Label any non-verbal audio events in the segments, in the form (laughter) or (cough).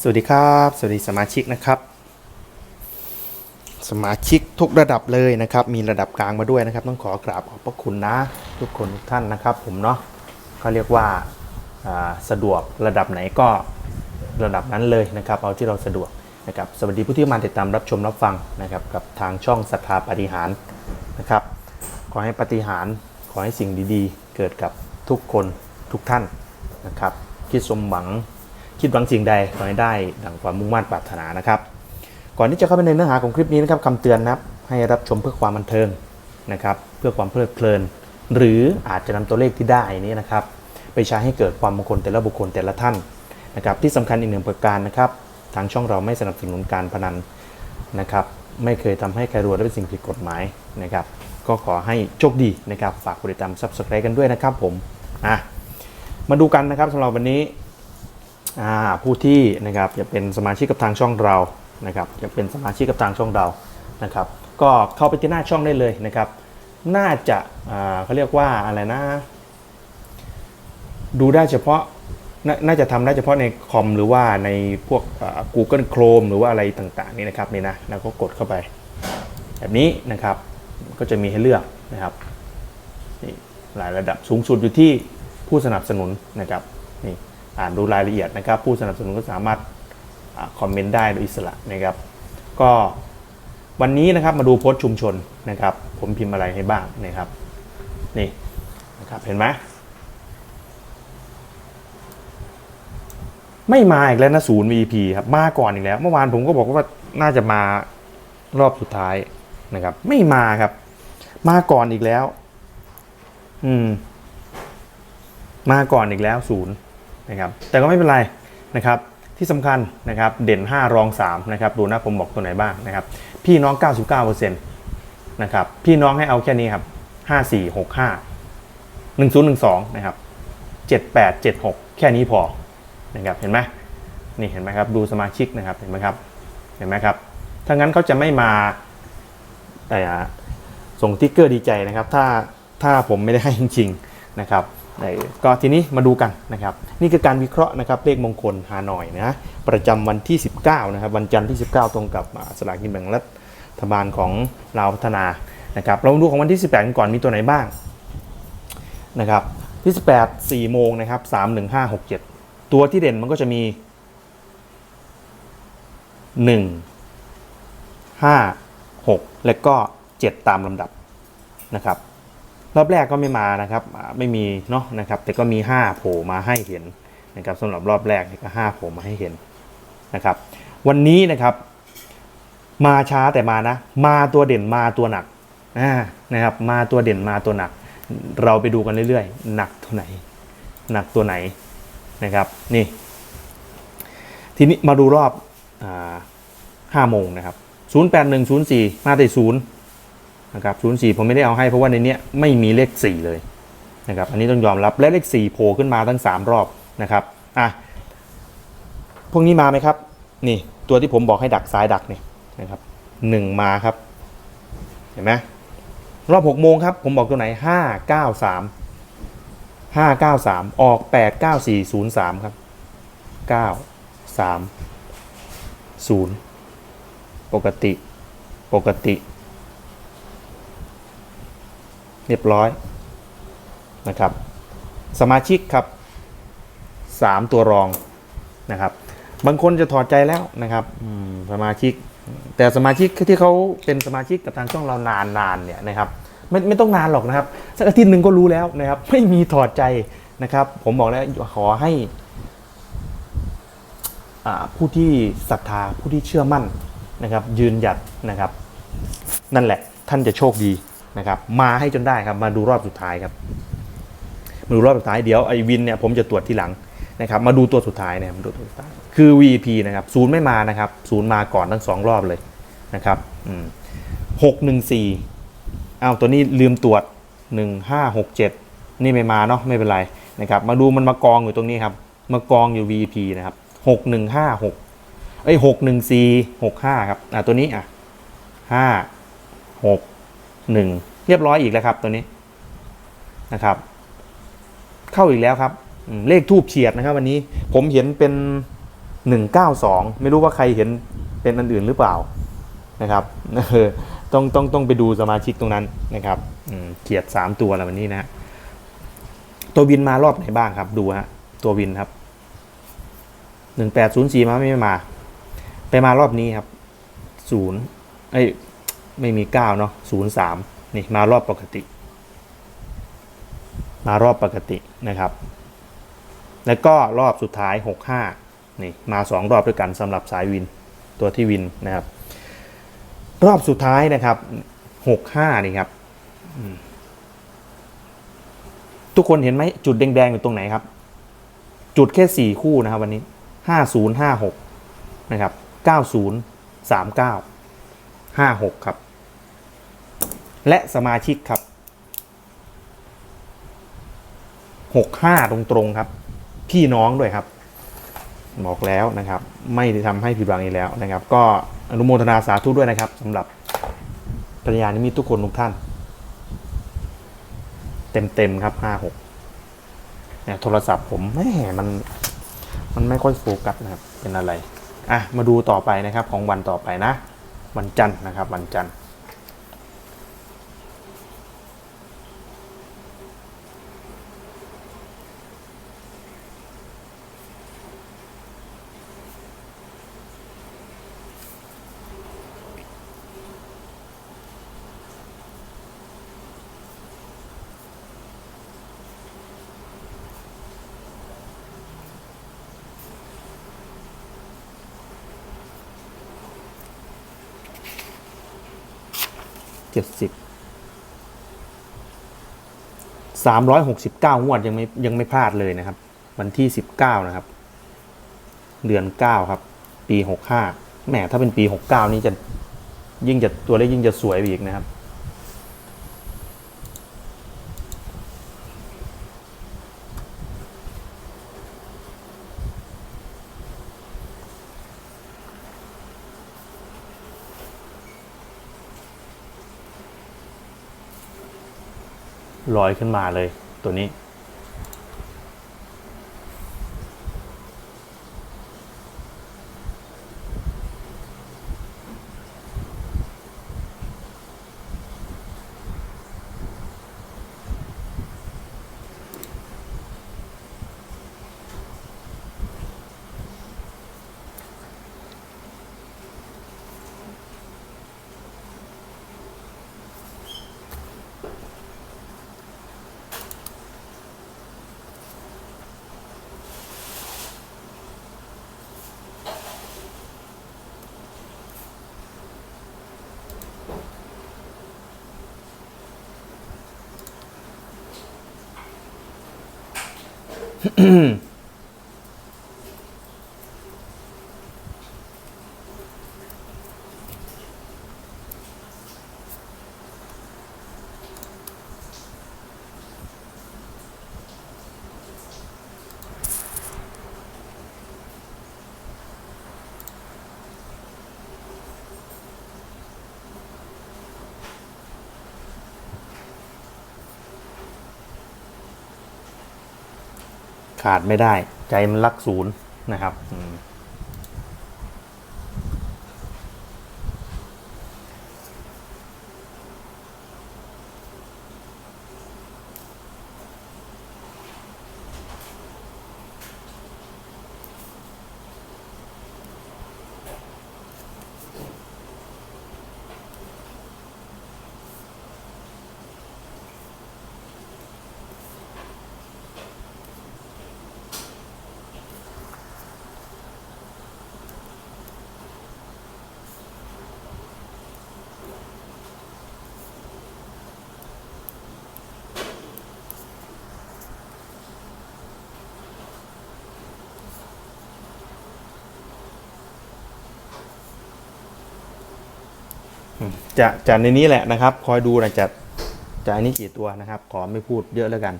สวัสดีครับ สวัสดีสมาชิกนะครับ สมาชิกทุกระดับเลยนะครับ มีระดับกลางมาด้วยนะครับ ต้องขอกราบขอบพระคุณนะ ทุกคนทุกท่านนะครับ ผมเนาะเขาเรียกว่าาสะดวกระดับไหนก็ระดับนั้นเลยนะครับ เอาที่เราสะดวกนะครับสวัสดีผู้ที่มาติดตามรับชมรับฟังนะครับ กับทางช่องศรัทธาปฏิหารนะครับ ขอให้ปฏิหารขอให้สิ่งดีๆ เกิดกับทุกคนทุกท่านนะครับคิดสมหวัง คิดหวังสิ่งใดขอให้ได้ดังความมุ่งมั่นปรารถนานะครับ ก่อนที่จะเข้าไปในเนื้อหาของคลิปนี้นะครับคำเตือนนะครับให้รับชมเพื่อความบันเทิงนะครับเพื่อความเพลิดเพลิน หรืออาจจะนำตัวเลขที่ได้นี้นะครับไปใช้ให้เกิดความมงคลแต่ละบุคคลแต่ละท่านนะครับที่สำคัญอีกหนึ่งประการนะครับทางช่องเราไม่สนับสนุนการพนันนะครับไม่เคยทำให้ใครรวยและเป็นสิ่งผิดกฎหมายนะครับก็ขอให้โชคดีนะครับฝากกดติดตาม subscribe กันด้วยนะครับผมอะมาดูกันนะครับสำหรับวันนี้ ผู้ที่นะครับจะเป็นสมาชิกกับทางช่องเรานะครับจะเป็นสมาชิกกับทางช่องเรานะครับก็เข้าไปที่หน้าช่องได้เลยนะครับ น่าจะเขาเรียกว่าอะไรนะ ดูได้เฉพาะนน่าจะทำได้เฉพาะในคอมหรือว่าในพวก Google Chrome หรือว่าอะไรต่างๆนี่นะครับนี่นะแล้วก็กดเข้าไป แบบนี้นะครับก็จะมีให้เลือกนะครับนี่หลายระดับสูงสุดอยู่ที่ผู้สนับสนุนนะครับ อ่านดูรายละเอียดนะครับ ผู้สนับสนุนก็สามารถอคอมเมนต์ได้โดยอิสระนะครับ ก็วันนี้นะครับมาดูโพสต์ชุมชนนะครับ ผมพิมพ์อะไรให้บ้างนะครับนี่นะครับเห็นไหมไม่มาอีกแล้วนะศูนย์ VP ครับมาก่อนอีกแล้ว เมื่อวานผมก็บอกว่าน่าจะมารอบสุดท้ายนะครับ ไม่มาครับ มาก่อนอีกแล้ว อืม มาก่อนอีกแล้วศูนย์ นะครับแต่ก็ไม่เป็นไรนะครับที่สำคัญนะครับเด่น 5 รอง3นะครับดูนะผมบอกตัวไหนบ้างนะครับพี่น้อง 99%นะครับพี่น้องให้เอาแค่นี้ครับ 5465 1012นะครับ7876 แค่นี้พอนะครับเห็นไหมนี่เห็นไหมครับดูสมาชิกนะครับเห็นไหมครับเห็นไหมครับถ้างั้นเขาจะไม่มาแต่ส่งติ๊กเกอร์ดีใจนะครับ ถ้าถ้าผมไม่ได้ให้จริงๆนะครับ ก็ทีนี้มาดูกันนะครับ นี่คือการวิเคราะห์นะครับเลขมงคลฮานอยนะประจำวันที่ 19นะครับวันจันทร์ที่ 19 ตรงกับสลากกินแบ่งรัฐบาลของลาวพัฒนานะครับเรามาดูของวันที่ 18 กันก่อนมีตัวไหนบ้างนะครับที่ 18 4โมงนะครับ3 1 5 6 7 ตัวที่เด่นมันก็จะมี 1 5 6 และก็ 7 ตามลำดับนะครับ รอบแรกก็ไม่มานะครับไม่มีเนาะนะครับ แต่ก็มี 5 โผล่มาให้เห็นนะครับสำหรับรอบแรกนี่ก็5โผล่มาให้เห็นนะครับ วันนี้นะครับ มาช้าแต่มานะ มาตัวเด่นมาตัวหนักนะครับ มาตัวเด่นมาตัวหนัก เราไปดูกันเรื่อยๆ หนักตัวไหน หนักตัวไหนนะครับนี่ ทีนี้มาดูรอบอ่าห้าโมงนะครับศูนย์แปดหนึ่งศูนย์สี่มาแต่ศูนย์ นะครับ04ผมไม่ได้เอาให้เพราะว่าในเนี้ยไม่มีเลข 4 เลยนะครับอันนี้ต้องยอมรับและเลข 4 โผล่ขึ้นมาตั้ง 3 รอบนะครับอะพวกนี้มาไหมครับนี่ตัวที่ผมบอกให้ดักซ้ายดักเนี่ยนะครับ1มาครับเห็นไหมรอบ6โมงครับผมบอกตัวไหน 5 9 3 5 9 3 ออก 8 9 4 0 3 ครับ 9 3 0 ปกติ ปกติ เรียบร้อยนะครับ สมาชิกครับ 3 ตัวรองนะครับ บางคนจะถอดใจแล้วนะครับสมาชิก แต่สมาชิกที่เขาเป็นสมาชิกกับทางช่องเรานานๆเนี่ยนะครับไม่ไม่ต้องนานหรอกนะครับสักอาทิตย์หนึ่งก็รู้แล้วนะครับ ไม่มีถอดใจนะครับ ผมบอกแล้วขอให้อ่าผู้ที่ศรัทธาผู้ที่เชื่อมั่นนะครับ ยืนหยัดนะครับ นั่นแหละท่านจะโชคดี นะครับมาให้จนได้ครับมาดูรอบสุดท้ายครับมาดูรอบสุดท้ายเดี๋ยวไอ้วินเนี่ยผมจะตรวจทีหลังนะครับมาดูตัวสุดท้ายนะครับมาดูตัวสุดท้ายคือ VP นะครับศูนย์ไม่มานะครับศูนย์มาก่อนทั้งสองรอบเลยนะครับหกหนึ่งสี่อ้าวตัวนี้ลืมตรวจหนึ่งห้าหกเจ็ดนี่ไม่มาเนาะไม่เป็นไรนะครับมาดูมันมากองอยู่ตรงนี้ครับมากองอยู่ VP นะครับหกหนึ่งห้าหกเอ้หกหนึ่งสี่หกห้าครับอ่าตัวนี้อะห้าหก หนึ่งเรียบร้อยอีกแล้วครับตัวนี้นะครับ เข้าอีกแล้วครับ เลขทูบเฉียดนะครับ วันนี้ผมเห็นเป็น 192 ไม่รู้ว่าใครเห็นเป็นอันอื่นหรือเปล่านะครับต้องต้องต้องไปดูสมาชิกตรงนั้นนะครับเกียรติ3ตัวแล้ววันนี้นะฮะตัววินมารอบไหนบ้างครับ ดูฮะตัววินครับ 1804 มาไม่มา ไปมารอบนี้ครับ 0 เอ้ย ไม่มี9เนาะ03นี่มารอบปกติ มารอบปกตินะครับ แล้วก็รอบสุดท้าย 65นี่มา 2 รอบด้วยกันสำหรับสายวินตัวที่วินนะครับ รอบสุดท้ายนะครับ 65 นี่ครับ ทุกคนเห็นไหมจุดแดงๆอยู่ตรงไหนครับ จุดแค่ 4 คู่นะครับวันนี้ 5056 นะครับ 90 39 56 ครับ และสมาชิกครับ 65 ตรงๆครับ พี่น้องด้วยครับ บอกแล้วนะครับ ไม่ได้ทำให้ผิดหวังอีกแล้วนะครับ ก็อนุโมทนาสาธุด้วยนะครับสำหรับปัญญานิมิตทุกคนทุกท่าน เต็มๆครับ 56เนี่ยโทรศัพท์ผมแม่มันมันไม่ค่อยโฟกัสนะครับ เป็นอะไร อะ มาดูต่อไปนะครับของวันต่อไปนะ วันจันทร์นะครับ วันจันทร์ จ็ดสิบสามร้อยหกสิบเก้างวดยังไม่ยังไม่พลาดเลยนะครับ วันที่สิบเก้านะครับ เดือนเก้าครับ ปีหกห้าแหมถ้าเป็นปีหกเก้านี่จะยิ่งจะตัวเลขยิ่งจะสวยอีกนะครับ ลอยขึ้นมาเลยตัวนี้ 嗯 (clears throat) ขาดไม่ได้ ใจมันรักศูนย์นะครับ จะจะในนี้แหละนะครับ คอยดูนะจะจะอันนี้กี่ตัวนะครับ ขอไม่พูดเยอะแล้วกัน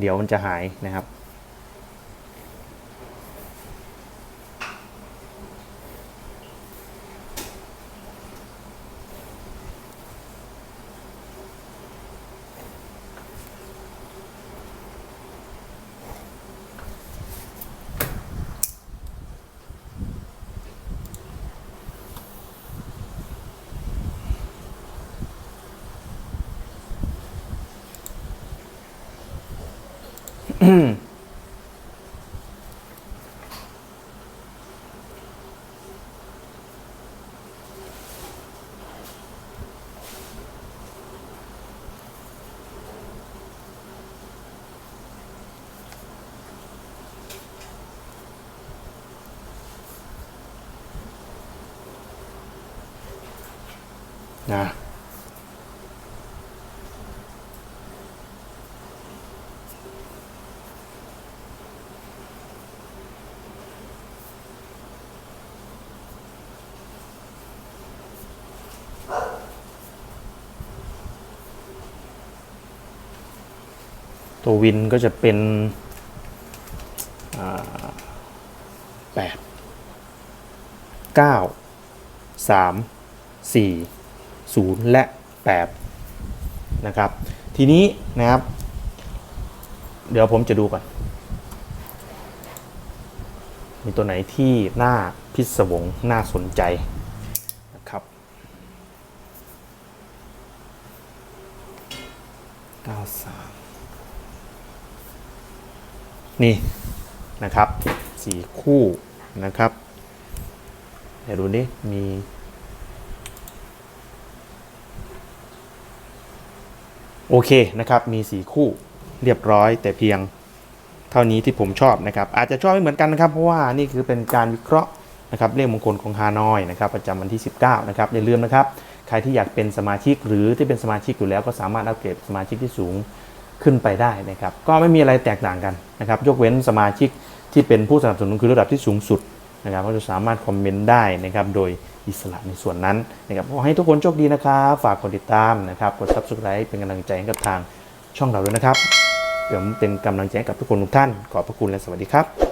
เดี๋ยวมันจะหายนะครับ น ตัววินก็จะเป็นแปดเก้าสามสี่ศูนย์และแปดนะครับ ทีนี้นะครับ เดี๋ยวผมจะดูก่อน มีตัวไหนที่น่าพิศวงน่าสนใจนะครับเก้าสาม นี่นะครับสี่คู่นะครับเดี๋ยวดูนี่มีโอเคนะครับมีสี่คู่เรียบร้อย แต่เพียงเท่านี้ที่ผมชอบนะครับ อาจจะชอบไม่เหมือนกันนะครับ เพราะว่านี่คือเป็นการวิเคราะห์นะครับเลขมงคลของฮานอยนะครับประจำวันที่ 19นะครับอย่าลืมนะครับใครที่อยากเป็นสมาชิกหรือที่เป็นสมาชิกอยู่แล้วก็สามารถอัปเกรดสมาชิกที่สูง ขึ้นไปได้นะครับ ก็ไม่มีอะไรแตกต่างกันนะครับ ยกเว้นสมาชิกที่เป็นผู้สนับสนุนคือระดับที่สูงสุดนะครับก็จะสามารถคอมเมนต์ได้นะครับ โดยอิสระในส่วนนั้นนะครับขอให้ทุกคนโชคดีนะครับฝากกดติดตามนะครับ กด subscribe เป็นกำลังใจให้กับทางช่องเราด้วยนะครับเดี๋ยวเป็นกำลังใจให้กับทุกคนทุกท่าน ขอบพระคุณและสวัสดีครับ